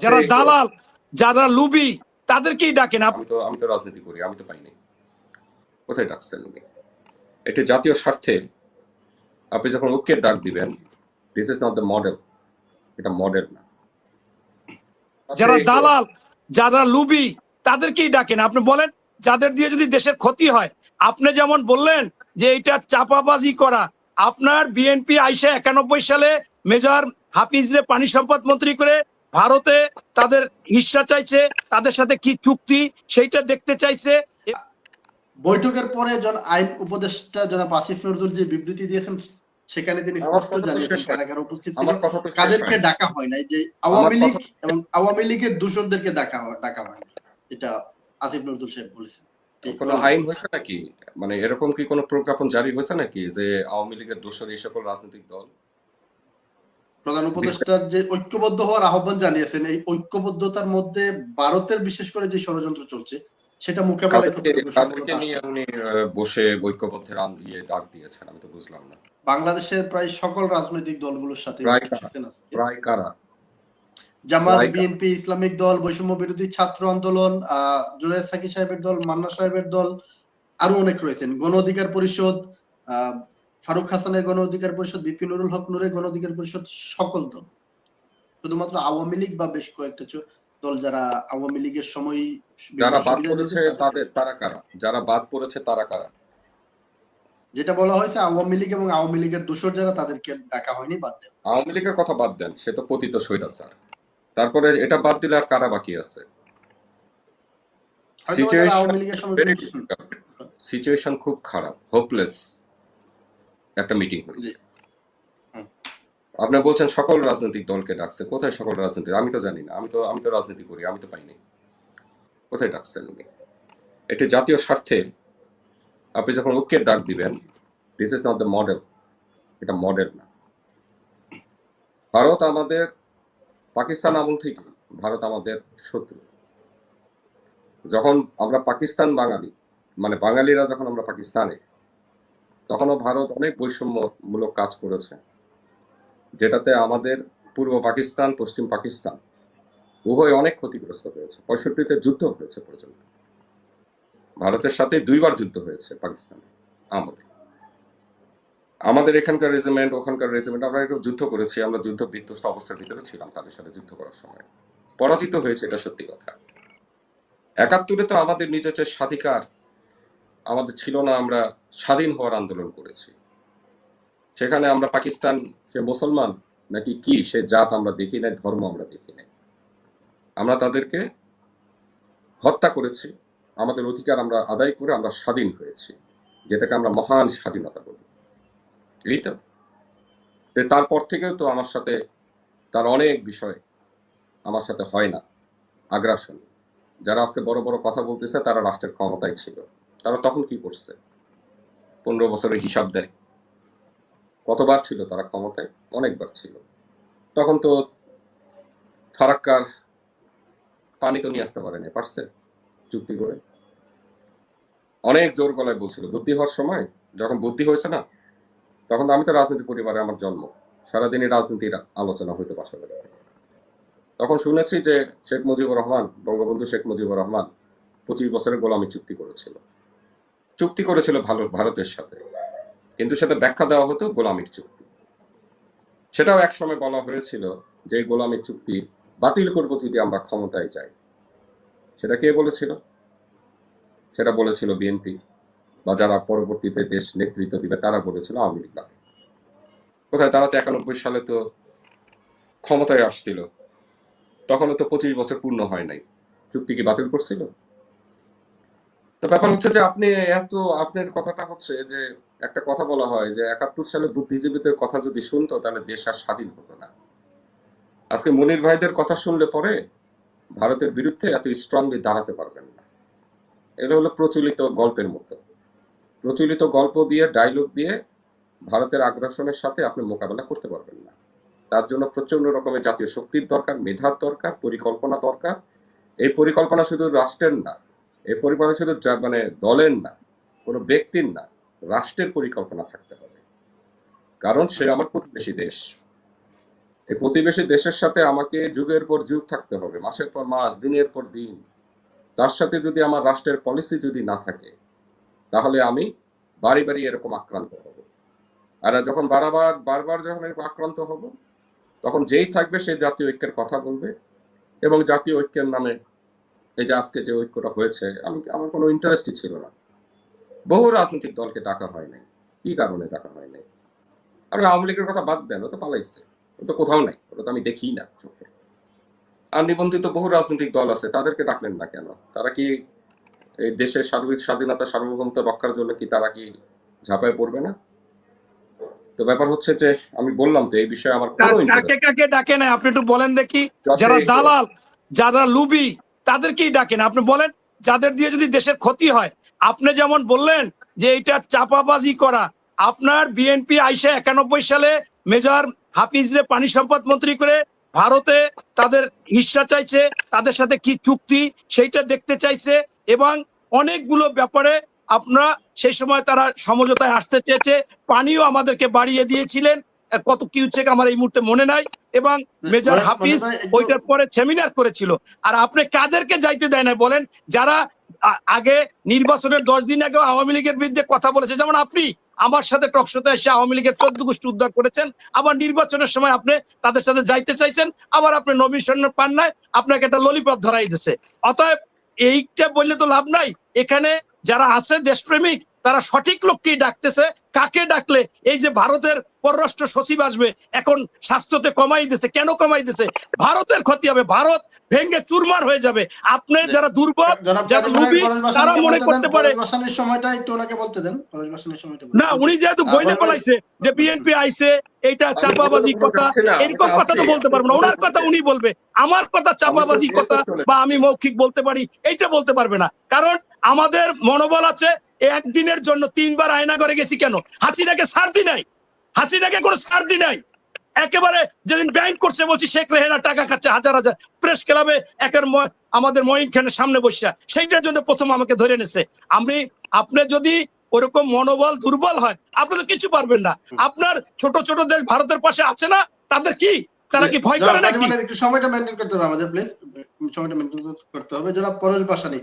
যারা দালাল যারা লুবি তাদেরকেই ডাকেন। আপ- আমি তো আমি তো রাজনীতি করি আমি তো পাইনি। কোথায় ডাকছেন উনি? এটি জাতীয় স্বার্থে আপনি যখন ঐক্যের ডাক দিবেন this is not the model এটা মডেল না। যারা দালাল যারা লুবি তাদেরকেই ডাকেন। আপনি বলেন যাদের দিয়ে যদি দেশের ক্ষতি হয় আপনি যেমন বললেন যে এটা চাপাবাজি করা আপনার বিএনপি আইসা একানব্বই সালে মেজর হাফিজরে পানি সম্পদ মন্ত্রী করে ভারতে তাদের হিস্সা চাইছে তাদের সাথে কি চুক্তি সেইটা দেখতে চাইছে। বৈঠকের পরে জন আইন উপদেষ্টা জনাব আসিফ নজরুল যে বিবৃতি দিয়েছেন সেখানে তিনি স্পষ্ট জানিয়েছেন কারাগারে উপস্থিত ছিল আমার কথা তো শেষ কাদেরকে ডাকা হয় নাই যে আওয়ামী লীগ এবং আওয়ামী লীগের দূষণদেরকে ডাকা হয় ডাকা হয় নাই। এটা আসিফ নজরুল সাহেব বলেছেন। কোনো আইন হয়েছে নাকি? মানে এরকম কি কোনো প্রজ্ঞাপন জারি হয়েছে নাকি যে আওয়ামী লীগের দোষর এই সকল রাজনৈতিক দল? প্রধান উপদেষ্টার যে ঐক্যবদ্ধ হওয়ার আহ্বান জানিয়েছেন এই ঐক্যবদ্ধতার মধ্যে ভারতের বিশেষ করে যে ষড়যন্ত্র চলছে সেটা নিয়ে উনি বসে ঐক্যবদ্ধের আন ইয়ে ডাক দিয়েছেন আমি তো বুঝলাম না। বাংলাদেশের প্রায় সকল রাজনৈতিক দলগুলোর সাথে প্রায় কারা? জামাত বিএনপি ইসলামিক দল বৈষম্য বিরোধী ছাত্র আন্দোলন আহ জুনায়দ সাকি সাহেবের দল মান্না সাহেবের দল আরও অনেক রয়েছেন। গণ অধিকার পরিষদ আহ ফারুক হাসানের গণ অধিকার পরিষদ বিপি নুরুল হক নুরের গণ অধিকার পরিষদ সকল দল। শুধুমাত্র আওয়ামী লীগ বা বেশ কয়েকটা দল যারা আওয়ামী লীগের সময় যারা বাদ পড়েছে তাদের তারা কারা? যারা বাদ পড়েছে তারা কারা? যেটা বলা হয়েছে আওয়ামী লীগ এবং আওয়ামী লীগের দোষর যারা তাদেরকে ডাকা হয়নি বাদ দেওয়া আওয়ামী লীগের কথা বাদ দেন সে তো পতিত স্বৈরাচার। তারপরে এটা বাদ দিলে আর কারা বাকি আছে. সিচুয়েশন খুব খারাপ হোপলেস একটা মিটিং হয়েছে। আপনি বলছেন সকল রাজনৈতিক দলকে ডাকছে কোথায় সকল রাজনৈতিক? আমি তো জানি না আমি তো আমি তো রাজনীতি করি আমি তো পাইনি। কোথায় ডাকছেন উনি? এটি জাতীয় স্বার্থে আপনি যখন ঐক্যের ডাক দিবেন this is not the model এটা মডেল না। ভারত আমাদের পাকিস্তান আমল থেকে ভারত আমাদের শত্রু। যখন আমরা পাকিস্তান বাঙালি মানে বাঙালিরা যখন আমরা পাকিস্তানে তখনও ভারত অনেক বৈষম্যমূলক কাজ করেছে। যেটাতে আমাদের পূর্ব পাকিস্তান, পশ্চিম পাকিস্তান উভয় অনেক ক্ষতিগ্রস্ত হয়েছে। পঁয়ষট্টিতে যুদ্ধ হয়েছে পর্যন্ত। ভারতের সাথে দুইবার যুদ্ধ হয়েছে পাকিস্তানে, আমলে। আমাদের এখানকার রেজিমেন্ট ওখানকার রেজিমেন্ট আমরা একটু যুদ্ধ করেছি, আমরা যুদ্ধ বিধ্বস্ত অবস্থার ভিতরে ছিলাম তাদের সাথে যুদ্ধ করার সময়। পরাজিত হয়েছে, এটা সত্যি কথা। একাত্তরে তো আমাদের নিজস্ব স্বাধিকার আমাদের ছিল না, আমরা স্বাধীন হওয়ার আন্দোলন করেছি। সেখানে আমরা পাকিস্তান, সে মুসলমান নাকি কি, সে জাত আমরা দেখি নাই, ধর্ম আমরা দেখি নাই। আমরা তাদেরকে হত্যা করেছি। আমাদের অধিকার আমরা আদায় করে আমরা স্বাধীন হয়েছি, যেটাকে আমরা মহান স্বাধীনতা বলি। এই তো। তারপর থেকেও তো আমার সাথে, তার অনেক বিষয় আমার সাথে হয় না, আগ্রাসন। যারা আজকে বড় বড় কথা বলতেছে, তারা রাষ্ট্রের ক্ষমতায় ছিল। তারা তখন কি করছে? পনেরো বছরের হিসাব দেয়। কতবার ছিল তারা ক্ষমতায়? অনেকবার ছিল। তখন তো ফারাক্কার পানি তো নিয়ে আসতে পারেনি, পারছে চুক্তি করে। অনেক জোর গলায় বলছিল বুদ্ধি হওয়ার সময় যখন বুদ্ধি হয়েছে না, তখন আমি তো রাজনীতি পরিবারে আমার জন্ম। সারাদিনই রাজনীতির আলোচনা হইতে বাড়িতে। তখন শুনেছি যে শেখ মুজিবুর রহমান, বঙ্গবন্ধু শেখ মুজিবুর রহমান পঁচিশ বছরের গোলামি চুক্তি করেছিল। চুক্তি করেছিল ভালো, ভারতের সাথে। কিন্তু সেটা ব্যাখ্যা দেওয়া হতো গোলামির চুক্তি। সেটাও একসময় বলা হয়েছিল যে গোলামির চুক্তি বাতিল করব যদি আমরা ক্ষমতায় যাই। সেটা কে বলেছিল? সেটা বলেছিল বিএনপি বা যারা পরবর্তীতে দেশ নেতৃত্ব দিবে, তারা বলেছিল আওয়ামী লীগ বাদে। কোথায়? তারা তো একানব্বই সালে তো ক্ষমতায় আসছিল। তখনও তো পঁচিশ বছর পূর্ণ হয় নাই। চুক্তি কি বাতিল করছিল? তো ব্যাপার হচ্ছে যে আপনি এত, আপনার কথাটা হচ্ছে যে একটা কথা বলা হয় যে একাত্তর সালে বুদ্ধিজীবীদের কথা যদি শুনতো, তাহলে দেশ আর স্বাধীন হতো না। আজকে মনির ভাইদের কথা শুনলে পরে ভারতের বিরুদ্ধে এত স্ট্রংলি দাঁড়াতে পারবেন না। এটা হলো প্রচলিত গল্পের মতো। প্রচলিত গল্প দিয়ে ডায়লগ দিয়ে ভারতের আগ্রাসনের সাথে আপনি মোকাবেলা করতে পারবেন না। তার জন্য প্রচণ্ড রকমের জাতীয় শক্তির দরকার, মেধার দরকার, পরিকল্পনা দরকার। এই পরিকল্পনা শুধু রাষ্ট্রের না এই পরিকল্পনা যা- মানে দলের না, কোনো ব্যক্তির না, রাষ্ট্রের পরিকল্পনা থাকতে হবে। কারণ সে আমার প্রতিবেশী দেশ। এই প্রতিবেশী দেশের সাথে আমাকে যুগের পর যুগ থাকতে হবে, মাসের পর মাস, দিনের পর দিন। তার সাথে যদি আমার রাষ্ট্রের পলিসি যদি না থাকে, তাহলে আমি বাড়ি বাড়ি এরকম আক্রান্ত হব। আর যখন বারবার বারবার যখন এরকম আক্রান্ত হব, তখন যেই থাকবে সে জাতীয় ঐক্যের কথা বলবে এবং জাতীয় ঐক্যের নামে এই যে আজকে যে ঐক্যটা হয়েছে আমি আমার কোনো ইন্টারেস্টই ছিল না। বহু রাজনৈতিক দলকে ডাকা হয় নাই। কি কারণে ডাকা হয় নাই? আর আওয়ামী লীগের কথা বাদ দেন ও তো পালাইছে। ও তো কোথাও নাই ওটা তো আমি দেখি না চোখে। আর নিবন্ধিত বহু রাজনৈতিক দল আছে তাদেরকে ডাকলেন না কেন? তারা কি এই দেশের সার্বিক স্বাধীনতা সার্বভৌমত্ব রক্ষার জন্য কি তারা কি ঝাঁপায় পড়বে না? তো ব্যাপার হচ্ছে যে আমি বললাম তো এই বিষয়ে আমার কাকে কাকে ডাকে না আপনি একটু বলেন দেখি। যারা দালাল যারা লুবি তাদেরকেই ডাকেন। আপনি বলেন, যাদের দিয়ে যদি দেশের ক্ষতি হয়, আপনি যেমন বললেন যে এটা চাপাবাজি করা, আপনার বিএনপি আইসা একানব্বই সালে মেজর হাফিজরে পানি সম্পদ মন্ত্রী করে ভারতে তাদের হিস্সা চাইছে, তাদের সাথে কি চুক্তি, সেইটা দেখতে চাইছে, এবং অনেকগুলো ব্যাপারে আপনারা সেই সময় তারা সমঝোতায় আসতে চেয়েছে, পানিও আমাদেরকে বাড়িয়ে দিয়েছিলেন কত কিউ চেক আমার এই মুহূর্তে মনে নাই এবং মেজর মানে- হাফিজ ওইটার পরে সেমিনার করেছিল। আর আপনি কাদেরকে যাইতে দেয় না বলেন যারা আগে নির্বাচনের দশ দিন আগে আওয়ামী লীগের বিরুদ্ধে কথা বলেছে। যেমন আপনি আমার সাথে টকশোতে এসে আওয়ামী লীগের চোদ্দ গোষ্ঠী উদ্ধার করেছেন আবার নির্বাচনের সময় আপনি তাদের সাথে যাইতে চাইছেন আবার আপনি নবীন পান নাই আপনাকে একটা ললিপপ ধরাই দিছে। অতএব এইটা বললে তো লাভ নাই। এখানে যারা আছে দেশপ্রেমিক তারা সঠিক লোককেই ডাকতেছে। কাকে ডাকলে? এই যে ভারতের পররাষ্ট্র সচিব আসবে এখন স্বাস্থ্যতে কমাই দিছে। কেন কমাই দিছে? ভারতের ক্ষতি হবে। ভারত ভেঙ্গে চুরমার হয়ে যাবে। আপনি যারা দুর্বল যারা লুবি, তারা মনে করতে পারে- সময়টা একটু ওনাকে বলতে দেন। না উনি যেহেতু বইলে পালাইছে যে বিএনপি আইছে এইটা চাপাবাজি কথা এরকম কথা তো বলতে পারব না। ওনার কথা উনি বলবে। আমার কথা চাপাবাজি কথা বা আমি মৌখিক বলতে পারি এইটা বলতে পারবে না। কারণ আমাদের মনোবল আছে একদিনের জন্য তিনবার আয়না করে গেছি কেন? হাসিনাকে ছাড় দি নাই হাসিনাকে কোনো ছাড় দি নাই। একেবারে যেদিন ব্যাংক করছে বলছি শেখ রেহেনা টাকা খাচ্ছে হাজার হাজার। প্রেস ক্লাবে একের আমাদের মঈন খানের সামনে বসা সেইটার জন্য প্রথম আমাকে ধরে নেছে আমি আপনি যদি ওরকম মনোবল দুর্বল হয় আপনি তো কিছু পারবেন না। আপনার ছোট ছোট দেশ ভারতের পাশে আছে না? তাদের কি? তারা কি ভয় করে নাকি? একটু সময়টা মেনটেন করতে হবে আমাদের প্লিজ সময়টা মেনটেন করতে হবে। জনাব পরেশ বাসানি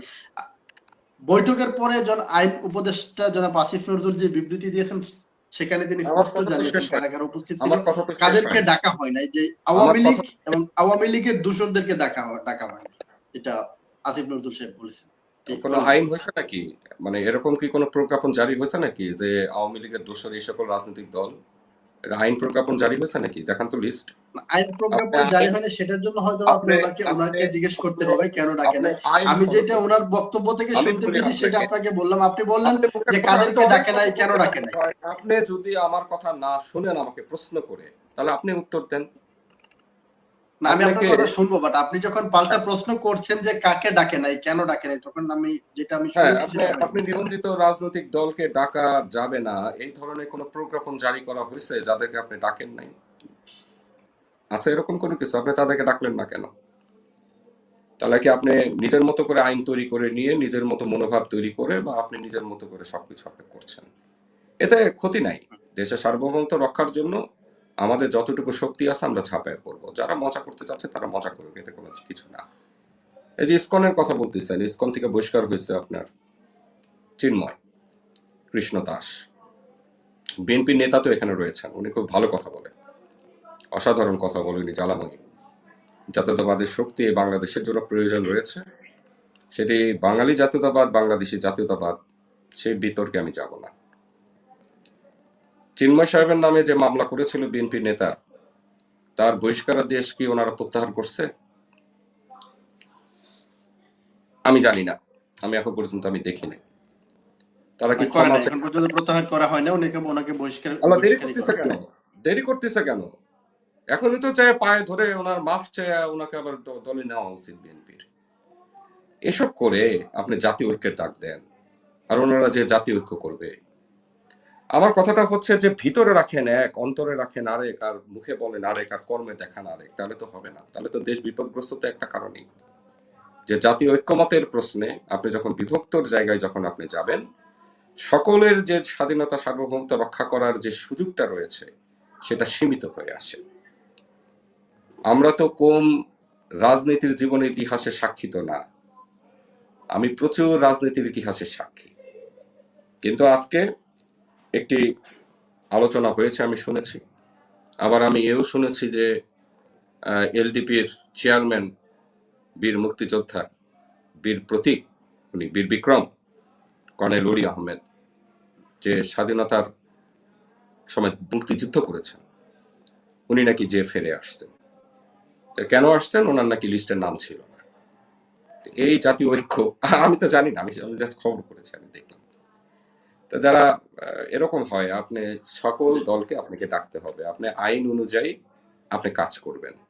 বৈঠকের পরে জন আইন উপদেষ্টা জনাব আসিফ নজরুল যে বিবৃতি দিয়েছেন। সেখানে তিনি স্পষ্ট জানিয়েছেন কারাগার উপস্থিত ছিল আমার কথা তো শেষ কাদেরকে ডাকা হয় নাই যে আওয়ামী লীগ এবং আওয়ামী লীগের দূষণদেরকে ডাকা হয় ডাকা হয়। এটা আসিফ নজরুল সাহেব বলেছেন। কোনো আইন হয়েছে নাকি? মানে এরকম কি কোনো প্রজ্ঞাপন জারি হয়েছে নাকি যে আওয়ামী লীগের দোষর এই সকল রাজনৈতিক দল আইন প্রজ্ঞাপন জারি হয়েছে নাকি? দেখান তো লিস্ট আইন প্রজ্ঞাপন জারি হয়নি সেটার জন্য হয়তো আপনি আপনি- ওনাকে ওনাকে জিজ্ঞেস করতে হবে কেন ডাকে নাই আমি যেটা ওনার বক্তব্য থেকে শুনতে পেয়েছি সেটা আপনাকে- আপনাকে বললাম। আপনি বললেন যে কাদেরকে ডাকে নাই কেন ডাকে নাই? আপনি যদি আমার কথা না শুনেন আমাকে প্রশ্ন করে তাহলে আপনি উত্তর দেন। না আমি আপনার কথা শুনব বাট আপনি যখন পাল্টা প্রশ্ন করছেন যে কাকে ডাকে নাই কেন ডাকে নাই তখন আমি যেটা আমি হ্যাঁ শুনেছি আপনি। নিবন্ধিত রাজনৈতিক দলকে ডাকা যাবে না এই ধরনের কোনো প্রজ্ঞাপন জারি করা হয়েছে যাদেরকে আপনি ডাকেন নাই? আছে এরকম কোনো কিছু? আপনি তাদেরকে ডাকলেন না কেন? তাহলে কি আপনি নিজের মতো করে আইন তৈরি করে নিয়ে নিজের মতো মনোভাব তৈরি করে বা আপনি নিজের মতো করে সবকিছু আপনি করছেন? এতে ক্ষতি নাই। দেশের সার্বভৌমত্ব রক্ষার জন্য আমাদের যতটুকু শক্তি আছে, আমরা ছাপায় পড়ব যারা মজা করতে চাচ্ছে, তারা মজা করুক, এতে কোনো কিছু না। এই যে ইস্কনের কথা বলতেছেন, ইস্কন থেকে বহিষ্কার হয়েছে আপনার চিন্ময়, কৃষ্ণ দাস। বিএনপি নেতা তো এখানে রয়েছেন, উনি খুব ভালো কথা বলেন। অসাধারণ কথা বলে উনি জ্বালাময়ী জাতীয়তাবাদের শক্তি বাংলাদেশের জন্য প্রয়োজন রয়েছে। সেটি বাঙালি জাতীয়তাবাদ, বাংলাদেশি জাতীয়তাবাদ, সেই বিতর্কে আমি যাব না। চিন্ময় সাহেবের নামে যে মামলা করেছিল বিএনপি নেতা তার বহিষ্কারাদেশ কি ওনারা প্রত্যাহার করছে? আমি জানি না। আমি এখন পর্যন্ত আমি দেখিনি। তারা কি ক্ষমা পর্যন্ত প্রত্যাহার করা হয় না? ওনাকে ওনাকে বহিষ্কার দেরি করতেছে কেন? দেরি করতেছে কেন? এখনই তো চাই পায়ে ধরে ওনার মাফ চেয়ে ওনাকে আবার দলে নেওয়া উচিত বিএনপির। এসব করে আপনি জাতীয় ঐক্যের ডাক দেন আর ওনারা যে জাতীয় ঐক্য করবে আমার কথাটা হচ্ছে যে ভিতরে রাখেন এক, অন্তরে রাখেন আরেক, আর মুখে বলেন আরেক, আর কর্মে দেখান আরেক, তাহলে তো হবে না। তাহলে তো দেশ বিপদগ্রস্ত তো একটা কারণেই। যে জাতীয় ঐক্যমতের প্রশ্নে আপনি যখন বিভক্তর জায়গায় যখন আপনি যাবেন, সকলের যে স্বাধীনতা, সার্বভৌমত্ব রক্ষা করার যে সুযোগটা রয়েছে, সেটা সীমিত হয়ে আসে। আমরা তো কম রাজনীতির জীবন ইতিহাসে সাক্ষী তো না। আমি প্রচুর রাজনীতির ইতিহাসের সাক্ষী। কিন্তু আজকে একটি আলোচনা হয়েছে, আমি শুনেছি। আবার আমি এও শুনেছি যে এলডিপির চেয়ারম্যান বীর মুক্তিযোদ্ধা বীর প্রতীক, উনি বীর বিক্রম কর্নেল উলি আহমেদ, যে স্বাধীনতার সময় মুক্তিযুদ্ধ করেছেন, উনি নাকি যে ফেরে আসতেন কেন আসতেন ওনার নাকি লিস্টের নাম ছিল। না এই জাতীয় ঐক্য, আমি তো জানি না, আমি জাস্ট খবর করেছি, আমি দেখলাম। তো যারা এরকম হয়, আপনি সকল দলকে আপনাকে ডাকতে হবে। আপনি আইন অনুযায়ী আপনি কাজ করবেন।